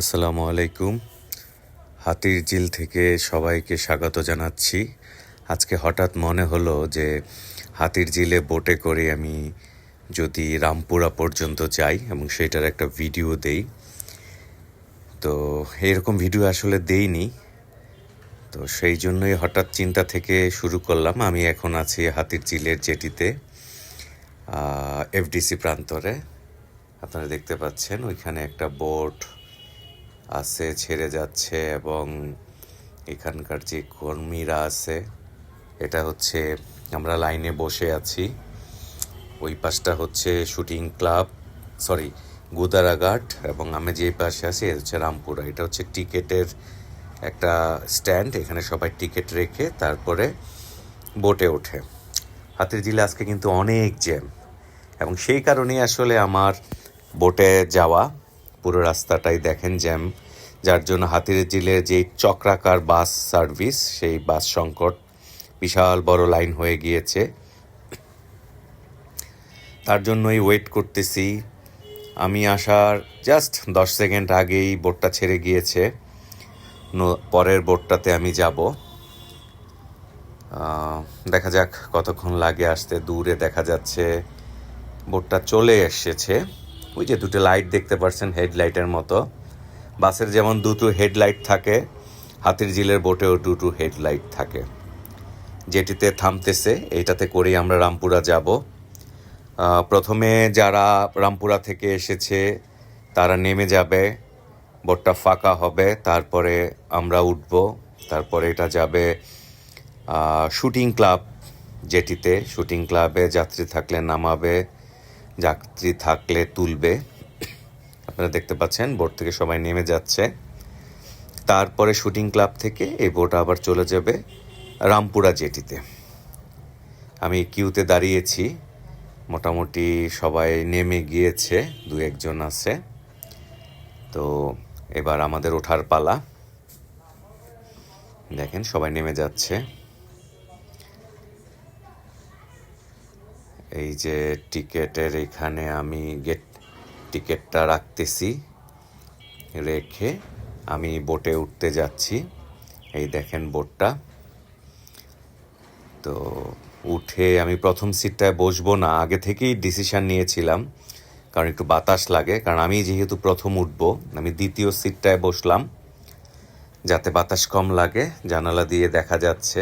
আসসালামু আলাইকুম। হাতির ঝিল থেকে সবাইকে স্বাগত জানাচ্ছি। আজকে হঠাৎ মনে হলো যে হাতির ঝিলে বোটে করে আমি যদি রামপুরা পর্যন্ত যাই এবং সেটার একটা ভিডিও দেই। তো এরকম ভিডিও আসলে দেইনি। তো সেই জন্যই হঠাৎ চিন্তা থেকে শুরু করলাম, আমি এখন আছি হাতির ঝিলের জেটিতে এফডিসি প্রান্তরে। আপনারা দেখতে পাচ্ছেন, ওইখানে একটা বোট আছে, ছেড়ে যাচ্ছে এবং এখানকার যে কর্মীরা আছে, এটা হচ্ছে আমরা লাইনে বসে আছি। ওই পাশটা হচ্ছে শুটিং ক্লাব, সরি, গুদারাঘাট এবং আমি যে পাশে আছি, এটা হচ্ছে রামপুরা। এটা হচ্ছে টিকেটের একটা স্ট্যান্ড, এখানে সবাই টিকিট রেখে তারপরে বোটে ওঠে। হাতের জিলে আজকে কিন্তু অনেক জ্যাম এবং সেই কারণেই আসলে আমার বোটে যাওয়া পুরো রাস্তাটাই দেখেন জ্যাম, যার জন্য হাতির জিলের যে চক্রাকার বাস সার্ভিস, সেই বাস সংকট বিশাল বড় লাইন হয়ে গিয়েছে। তার জন্যই ওয়েট করতেছি। আমি আসার জাস্ট দশ সেকেন্ড আগেই বোটটা ছেড়ে গিয়েছে। পরের বোটটাতে আমি যাব। দেখা যাক কতক্ষণ লাগে আসতে, দূরে দেখা যাচ্ছে। বোটটা চলে এসেছে। ওই যে দুটো লাইট দেখতে পাচ্ছেন হেডলাইটের মতো। বাসের যেমন দুটো হেডলাইট থাকে, হাতির ঝিলের বোটেও দুটো হেডলাইট থাকে। যেটিতে থামতেছে, এইটাতে করেই আমরা রামপুরা যাব। প্রথমে যারা রামপুরা থেকে এসেছে, তারা নেমে যাবে, বোটটা ফাঁকা হবে, তারপরে আমরা উঠব, তারপরে এটা যাবে শুটিং ক্লাব যেটিতে শুটিং ক্লাবে যাত্রী থাকলে নামাবে যাত্রী থাকলে তুলবে। আপনারা দেখতে পাচ্ছেন, বোট থেকে সবাই নেমে যাচ্ছে। তারপরে শুটিং ক্লাব থেকে এই বোট আবার চলে যাবে রামপুরা জেটিতে। আমি কিউতে দাঁড়িয়েছি। মোটামুটি সবাই নেমে গিয়েছে, দু একজন আছে। তো এবার আমাদের ওঠার পালা। দেখেন, সবাই নেমে যাচ্ছে। এই যে টিকেটের এখানে আমি গেট টিকেটটা রাখতেছি, রেখে আমি বোটে উঠতে যাচ্ছি। এই দেখেন বোটটা। তো উঠে আমি প্রথম সিটটায় বসবো না, আগে থেকেই ডিসিশান নিয়েছিলাম, কারণ একটু বাতাস লাগে, কারণ আমি যেহেতু প্রথম উঠবো, আমি দ্বিতীয় সিটটায় বসলাম, যাতে বাতাস কম লাগে, জানালা দিয়ে দেখা যাচ্ছে।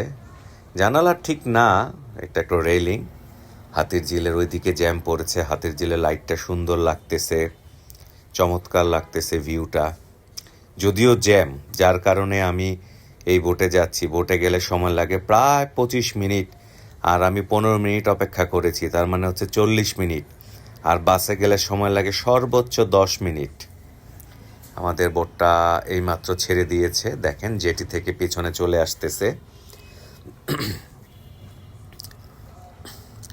জানালা ঠিক না এটা একটু রেলিং হাতির ঝিলের ওইদিকে জ্যাম পড়েছে, হাতির ঝিলের লাইটটা সুন্দর লাগতেছে, চমৎকার লাগতেছে ভিউটা যদিও জ্যাম যার কারণে আমি এই বোটে যাচ্ছি। বোটে গেলে সময় লাগে প্রায় পঁচিশ মিনিট, আর আমি পনেরো মিনিট অপেক্ষা করেছি, তার মানে হচ্ছে চল্লিশ মিনিট। আর বাসে গেলে সময় লাগে সর্বোচ্চ দশ মিনিট। আমাদের বোটটা এইমাত্র ছেড়ে দিয়েছে, দেখেন জেটি থেকে পিছনে চলে আসতেছে।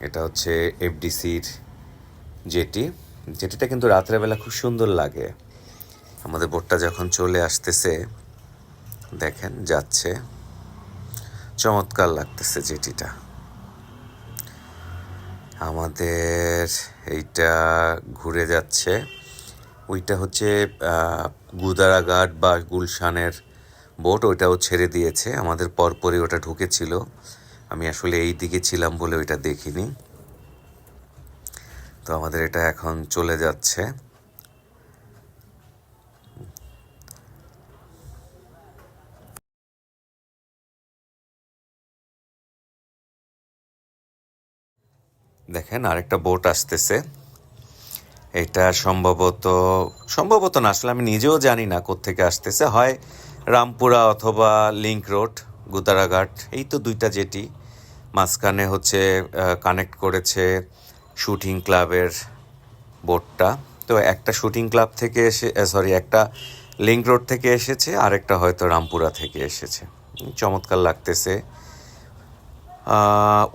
এটা হচ্ছে এফডিসির জেটি। জেটিটা কিন্তু রাত্রেবেলা খুব সুন্দর লাগে। আমাদের বোটটা যখন চলে আসতেছে, দেখেন, যাচ্ছে। চমৎকার লাগতেছে জেটিটা। আমাদের এইটা ঘুরে যাচ্ছে। ওইটা হচ্ছে গুদারাঘাট বা গুলশানের বোট, ওইটাও ছেড়ে দিয়েছে। আমাদের পরপরই ওটা ঢুকেছিল। আমি আসলে এই দিকে ছিলাম বলে ওইটা দেখিনি। তো আমাদের এটা এখন চলে যাচ্ছে। দেখেন আরেকটা বোট আসতেছে। এটা সম্ভবত সম্ভবত না, আসলে আমি নিজেও জানি না কোত্থেকে আসতেছে। হয় রামপুরা অথবা লিঙ্ক রোড, গুদারাঘাট, এই তো দুইটা যেটি মাঝখানে হচ্ছে কানেক্ট করেছে শুটিং ক্লাবের বোর্ডটা তো একটা শুটিং ক্লাব থেকে এসে সরি একটা লিঙ্ক রোড থেকে এসেছে, আরেকটা হয়তো রামপুরা থেকে এসেছে। চমৎকার লাগতেছে।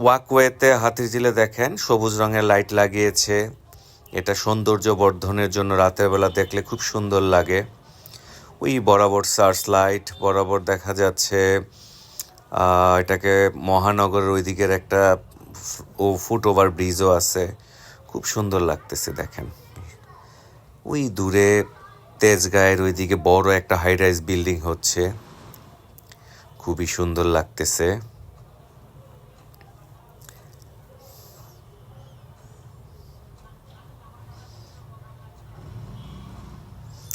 ওয়াকওয়েতে হাতির ঝিলে দেখেন, সবুজ রঙের লাইট লাগিয়েছে। এটা সৌন্দর্য বর্ধনের জন্য রাতের বেলা দেখলে খুব সুন্দর লাগে। ওই বরাবর সার্চ লাইট বরাবর দেখা যাচ্ছে এটাকে মহানগরের ওই দিকের একটা ও ফুট ওভার ব্রিজও আছে। খুব সুন্দর লাগতেছে, দেখেন। ওই দূরে তেজগাঁয়ের ওইদিকে বড় একটা হাই রাইজ বিল্ডিং হচ্ছে। খুবই সুন্দর লাগতেছে।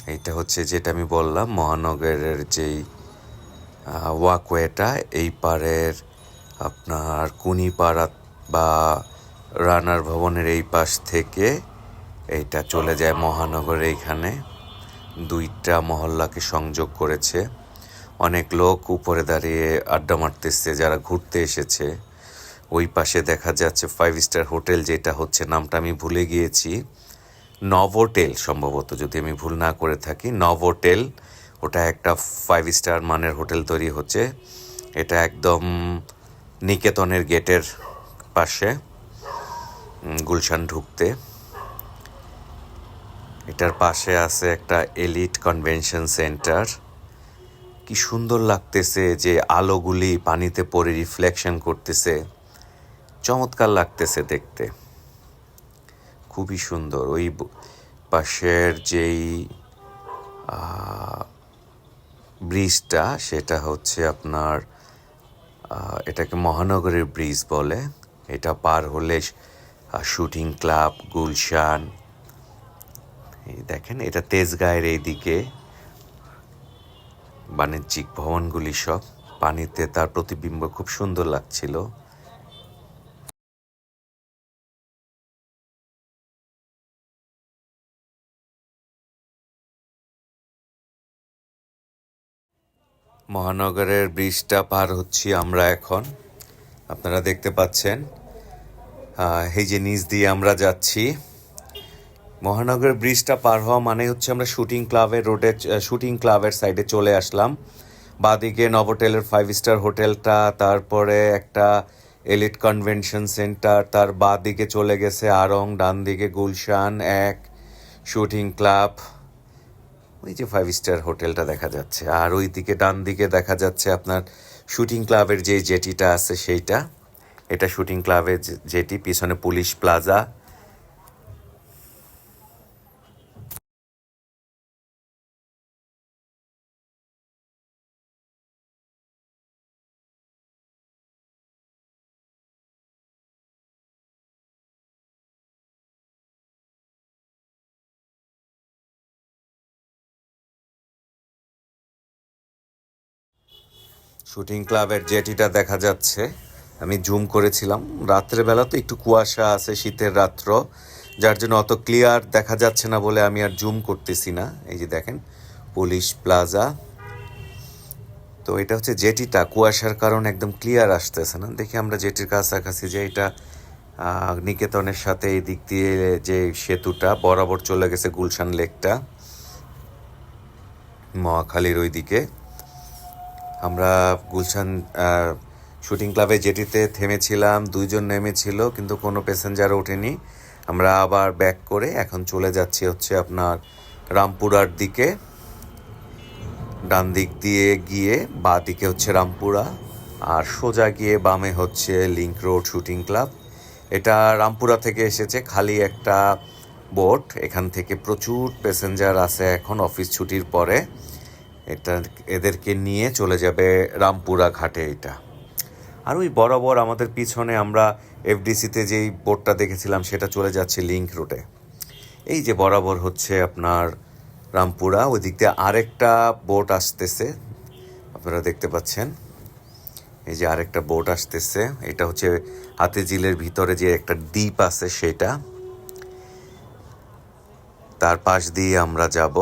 এটা হচ্ছে যেটা আমি বললাম, মহানগরের যেই ওয়াকওয়েটা এই পারের আপনার কুনিপাড়া বা রানার ভবনের এই পাশ থেকে এইটা চলে যায় মহানগরে এইখানে। দুইটা মহল্লাকে সংযোগ করেছে। অনেক লোক উপরে দাঁড়িয়ে আড্ডা মারতেছে, যারা ঘুরতে এসেছে। ওই পাশে দেখা যাচ্ছে ফাইভ স্টার হোটেল, যেটা হচ্ছে নামটা আমি ভুলে গিয়েছি। নভোটেল সম্ভবত, যদি আমি ভুল না করে থাকি, নভোটেল ওটা একটা ফাইভ স্টার মানের হোটেল তৈরি হচ্ছে। এটা একদম নিকেতনের গেটের পাশে গুলশান ঢুকতে। এটার পাশে আছে একটা এলিট কনভেনশন সেন্টার কি সুন্দর লাগতেছে যে আলোগুলি পানিতে পড়ে রিফ্লেকশন করতেছে। চমৎকার লাগতেছে দেখতে। খুবই সুন্দর। ওই পাশের যেই ব্রিজটা, সেটা হচ্ছে আপনার এটাকে মহানগরের ব্রিজ বলে। এটা পার হলে শুটিং ক্লাব, গুলশান দেখেন, এটা তেজগাঁয়ের এইদিকে, বাণিজ্যিক ভবনগুলি সব। পানিতে তার প্রতিবিম্ব খুব সুন্দর লাগছিল। মহানগরের ব্রিজটা পার হচ্ছি আমরা এখন। আপনারা দেখতে পাচ্ছেন এই যে নিচ দিয়ে আমরা যাচ্ছি। মহানগরের ব্রিজটা পার হওয়া মানে হচ্ছে আমরা শুটিং ক্লাবের রোডে শুটিং ক্লাবের সাইডে চলে আসলাম। বাদিকে নভোটেলের ফাইভ স্টার হোটেলটা, তারপরে একটা এলিট কনভেনশন সেন্টার, তার বাদিকে চলে গেছে আরং ডান দিকে গুলশান, এক শুটিং ক্লাব। ওই যে ফাইভ স্টার হোটেলটা দেখা যাচ্ছে, আর ওই দিকে ডান দিকে দেখা যাচ্ছে আপনার শুটিং ক্লাবের যে জেটিটা আছে সেইটা, এটা শুটিং ক্লাবের জেটি, পিছনে পুলিশ প্লাজা শুটিং ক্লাবের জেটিটা দেখা যাচ্ছে। আমি জুম করেছিলাম। রাত্রের বেলা তো একটু কুয়াশা আছে, শীতের রাত্র। যার জন্য অত ক্লিয়ার দেখা যাচ্ছে না বলে আমি আর জুম করতেছি না। এই যে দেখেন, পুলিশ প্লাজা। তো এটা হচ্ছে জেটিটা। কুয়াশার কারণে একদম ক্লিয়ার আসতেছে না। দেখি আমরা জেটির কাছাকাছি যে এটা নিকেতনের সাথে এই দিক দিয়ে যে সেতুটা, বরাবর চলে গেছে গুলশান লেকটা। মহাখালীর ওই দিকে আমরা গুলশান শুটিং ক্লাবে জেটিতে থেমেছিলাম, দুইজন নেমেছিল, কিন্তু কোনো প্যাসেঞ্জার ওঠেনি। আমরা আবার ব্যাক করে এখন চলে যাচ্ছি হচ্ছে আপনার রামপুরার দিকে। ডান দিক দিয়ে গিয়ে বা দিকে হচ্ছে রামপুরা, আর সোজা গিয়ে বামে হচ্ছে লিঙ্ক রোড শুটিং ক্লাব এটা রামপুরা থেকে এসেছে খালি একটা বোট, এখান থেকে প্রচুর প্যাসেঞ্জার আছে এখন অফিস ছুটির পরে। এটা এদেরকে নিয়ে চলে যাবে রামপুরা ঘাটে এটা। আর ওই বরাবর আমাদের পিছনে আমরা এফডিসিতে যেই বোটটা দেখেছিলাম, সেটা চলে যাচ্ছে লিঙ্ক রোডে এই যে বরাবর হচ্ছে আপনার রামপুরা ওই দিক দিয়ে আরেকটা বোট আসতেছে। আপনারা দেখতে পাচ্ছেন, এই যে আরেকটা বোট আসতেছে। এটা হচ্ছে হাতিঝিলের ভিতরে যে একটা দ্বীপ আছে সেটা। তার পাশ দিয়ে আমরা যাব।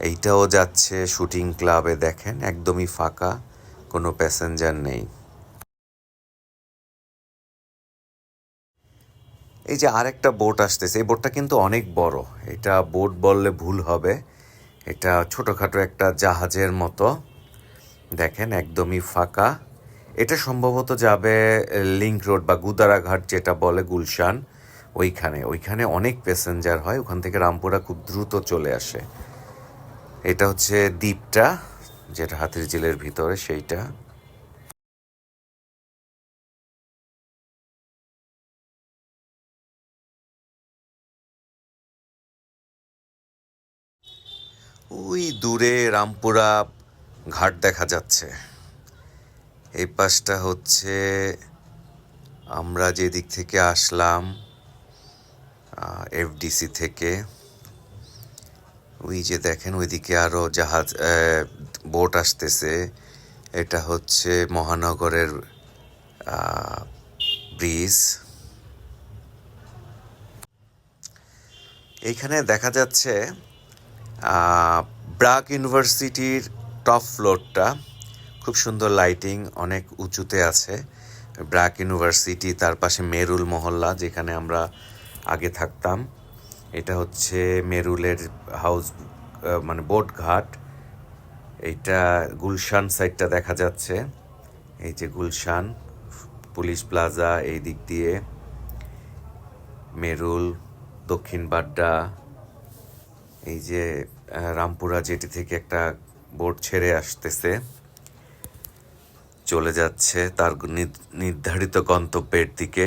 এইটাও যাচ্ছে শুটিং ক্লাবে, দেখেন, একদমই ফাঁকা, কোনো প্যাসেঞ্জার নেই। এই যে আরেকটা বোট আসতেছে, এই বোটটা কিন্তু অনেক বড়। এটা বোট বললে ভুল হবে। এটা ছোটোখাটো একটা জাহাজের মতো। দেখেন, একদমই ফাঁকা। এটা সম্ভবত যাবে লিঙ্ক রোড বা গুদারাঘাট যেটা বলে গুলশান, ওইখানে। ওইখানে অনেক প্যাসেঞ্জার হয়, ওখান থেকে রামপুরা খুব দ্রুত চলে আসে। এটা হচ্ছে দ্বীপটা, যেটা হাতির ঝিলের ভিতরে, সেইটা। ওই দূরে রামপুরা ঘাট দেখা যাচ্ছে। এই পাশটা হচ্ছে আমরা যে দিক থেকে আসলাম এফডিসি থেকে। ওই যে দেখেন, ওইদিকে আরও জাহাজ বোট আসতেছে। এটা হচ্ছে মহানগরের ব্রিজ। এইখানে দেখা যাচ্ছে ব্রাক ইউনিভার্সিটির টপ ফ্লোরটা। খুব সুন্দর লাইটিং, অনেক উঁচুতে আছে। ব্রাক ইউনিভার্সিটি, তার পাশে মেরুল মহল্লা, যেখানে আমরা আগে থাকতাম। এটা হচ্ছে মেরুলের হাউস মানে বোট ঘাট। এইটা গুলশান সাইডটা দেখা যাচ্ছে। এই যে গুলশান, পুলিশ প্লাজা এই দিক দিয়ে। মেরুল, দক্ষিণ বাড্ডা। এই যে রামপুরা জেটি থেকে একটা বোট ছেড়ে আসতেছে। চলে যাচ্ছে তার নির্ধারিত গন্তব্যের দিকে।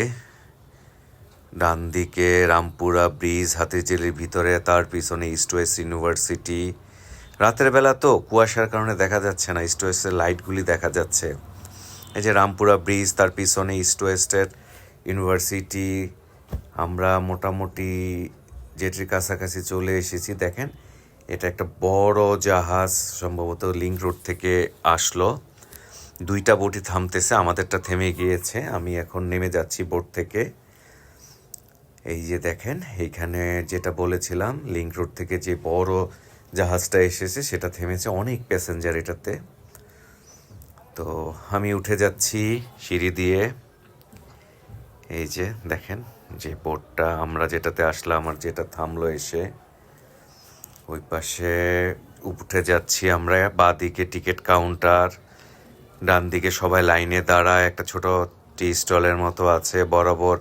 ডান দিকে রামপুরা ব্রিজ, হাতিঝিলের ভিতরে, তার পিছনে ইস্ট ওয়েস্ট ইউনিভার্সিটি রাতের বেলা তো কুয়াশার কারণে দেখা যাচ্ছে না ইস্ট ওয়েস্টের লাইটগুলি দেখা যাচ্ছে। এই যে রামপুরা ব্রিজ, তার পিছনে ইস্ট ওয়েস্টের ইউনিভার্সিটি আমরা মোটামুটি জেটির কাছাকাছি চলে এসেছি, দেখেন, এটা একটা বড় জাহাজ, সম্ভবত লিঙ্ক রোড থেকে আসলো। দুইটা বোটই থামতেছে, আমাদেরটা থেমে গিয়েছে, আমি এখন নেমে যাচ্ছি বোট থেকে। এই যে দেখেন, এইখানে যেটা বলেছিলাম লিঙ্ক রোড থেকে যে বড় জাহাজটা এসেছে, সেটা থেমেছে অনেক প্যাসেঞ্জার এটাতে। তো আমি উঠে যাচ্ছি সিঁড়ি দিয়ে। এই যে দেখেন, যে বোটটা আমরা যেটাতে আসলাম আর যেটা থামলো এসে। ওই পাশে উঠে যাচ্ছি আমরা, বাঁদিকে টিকিট কাউন্টার ডান দিকে সবাই লাইনে দাঁড়ায়, একটা ছোট টি স্টলের মতো আছে, বরাবর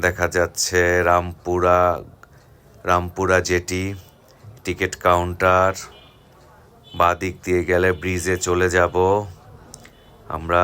দেখা যাচ্ছে Rampura Rampura jetty, ticket counter বাঁ দিক দিয়ে গেলে ব্রিজে চলে যাব। আমরা